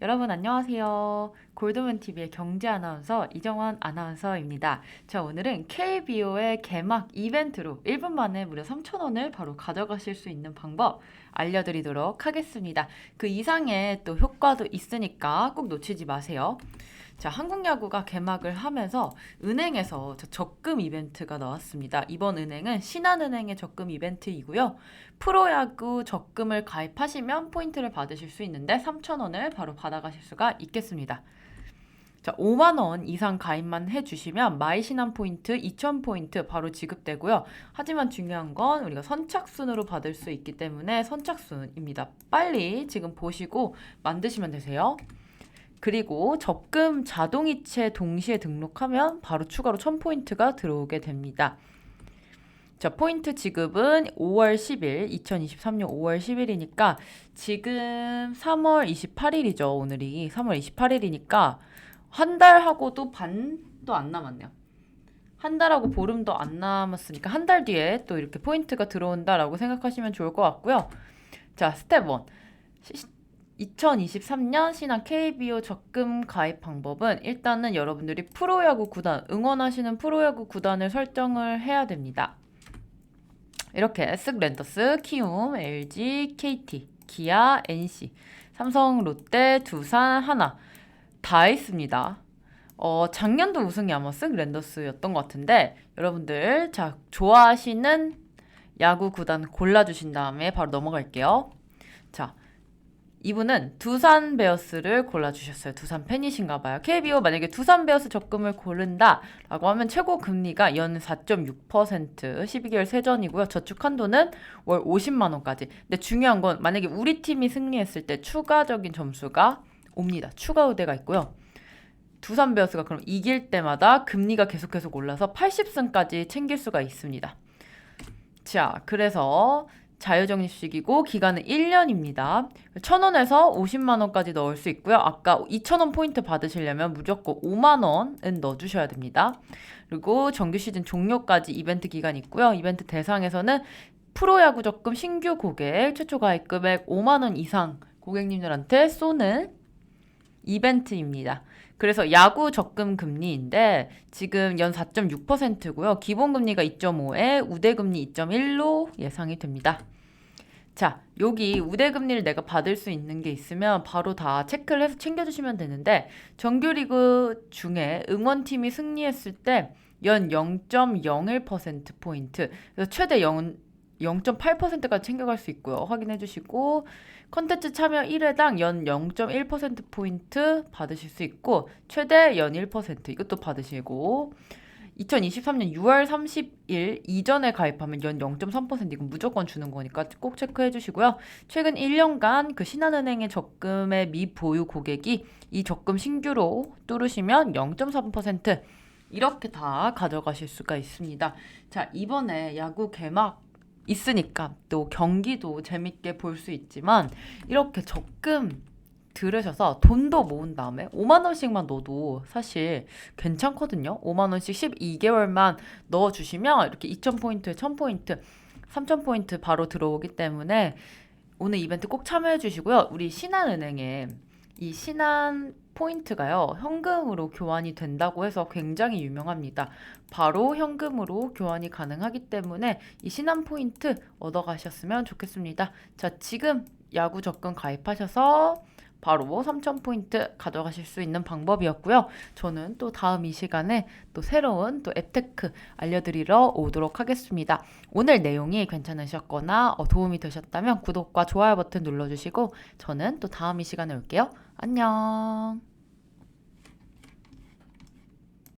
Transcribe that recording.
여러분 안녕하세요. 골드문 TV의 경제 아나운서 이정원 아나운서입니다. 자, 오늘은 KBO의 개막 이벤트로 1분 만에 무려 3,000원을 바로 가져가실 수 있는 방법 알려드리도록 하겠습니다. 그 이상의 또 효과도 있으니까 꼭 놓치지 마세요. 자, 한국 야구가 개막을 하면서 은행에서 저 적금 이벤트가 나왔습니다. 이번 은행은 신한은행의 적금 이벤트이고요. 프로야구 적금을 가입하시면 포인트를 받으실 수 있는데 3,000원을 바로 받아가실 수가 있겠습니다. 자, 5만 원 이상 가입만 해 주시면 마이신한 포인트 2,000 포인트 바로 지급되고요. 하지만 중요한 건 우리가 선착순으로 받을 수 있기 때문에 선착순입니다. 빨리 지금 보시고 만드시면 되세요. 그리고 적금 자동이체 동시에 등록하면 바로 추가로 1000포인트가 들어오게 됩니다. 자, 포인트 지급은 5월 10일, 2023년 5월 10일이니까 지금 3월 28일이죠. 오늘이 3월 28일이니까 한 달하고도 반도 안 남았네요. 한 달하고 보름도 안 남았으니까 한 달 뒤에 또 이렇게 포인트가 들어온다라고 생각하시면 좋을 것 같고요. 자, 스텝 1. 2023년 신한 KBO 적금 가입 방법은 일단은 여러분들이 프로야구 구단, 응원하시는 프로야구 구단을 설정을 해야 됩니다. 이렇게 쓱 랜더스, 키움, LG, KT, 기아, NC, 삼성, 롯데, 두산, 하나 다 있습니다. 어, 작년도 우승이 아마 쓱 랜더스였던 것 같은데 여러분들 자 좋아하시는 야구 구단 골라주신 다음에 바로 넘어갈게요. 자 이분은 두산 베어스를 골라주셨어요. 두산 팬이신가 봐요. KBO 만약에 두산 베어스 적금을 고른다라고 하면 최고 금리가 연 4.6% 12개월 세전이고요. 저축 한도는 월 50만 원까지. 근데 중요한 건 만약에 우리 팀이 승리했을 때 추가적인 점수가 옵니다. 추가 우대가 있고요. 두산 베어스가 그럼 이길 때마다 금리가 계속 계속 올라서 80승까지 챙길 수가 있습니다. 자, 그래서 자유적립식이고 기간은 1년입니다. 1,000원에서 50만 원까지 넣을 수 있고요. 아까 2,000원 포인트 받으시려면 무조건 5만 원은 넣어 주셔야 됩니다. 그리고 정규 시즌 종료까지 이벤트 기간이 있고요. 이벤트 대상에서는 프로야구 적금 신규 고객 최초 가입 금액 5만 원 이상 고객님들한테 쏘는 이벤트입니다. 그래서 야구 적금 금리인데 지금 연 4.6%고요. 기본 금리가 2.5에 우대 금리 2.1로 예상이 됩니다. 자, 여기 우대 금리를 내가 받을 수 있는 게 있으면 바로 다 체크를 해서 챙겨 주시면 되는데 정규리그 중에 응원팀이 승리했을 때 연 0.01% 포인트. 그래서 최대 0 0.8%까지 챙겨갈 수 있고요. 확인해 주시고 컨텐츠 참여 1회당 연 0.1%포인트 받으실 수 있고 최대 연 1% 이것도 받으시고 2023년 6월 30일 이전에 가입하면 연 0.3% 이건 무조건 주는 거니까 꼭 체크해 주시고요. 최근 1년간 그 신한은행의 적금의 미보유 고객이 이 적금 신규로 뚫으시면 0.3% 이렇게 다 가져가실 수가 있습니다. 자, 이번에 야구 개막 있으니까 또 경기도 재밌게 볼 수 있지만 이렇게 적금 들으셔서 돈도 모은 다음에 5만 원씩만 넣어도 사실 괜찮거든요. 5만 원씩 12개월만 넣어 주시면 이렇게 2,000포인트, 1,000포인트, 3,000포인트 바로 들어오기 때문에 오늘 이벤트 꼭 참여해 주시고요. 우리 신한은행에 이 신한 포인트가요, 현금으로 교환이 된다고 해서 굉장히 유명합니다. 바로 현금으로 교환이 가능하기 때문에 이 신한 포인트 얻어 가셨으면 좋겠습니다. 자, 지금 야구 적금 가입하셔서 바로 3,000포인트 가져가실 수 있는 방법이었고요. 저는 또 다음 이 시간에 또 새로운 또 앱테크 알려드리러 오도록 하겠습니다. 오늘 내용이 괜찮으셨거나 어, 도움이 되셨다면 구독과 좋아요 버튼 눌러주시고 저는 또 다음 이 시간에 올게요. 안녕.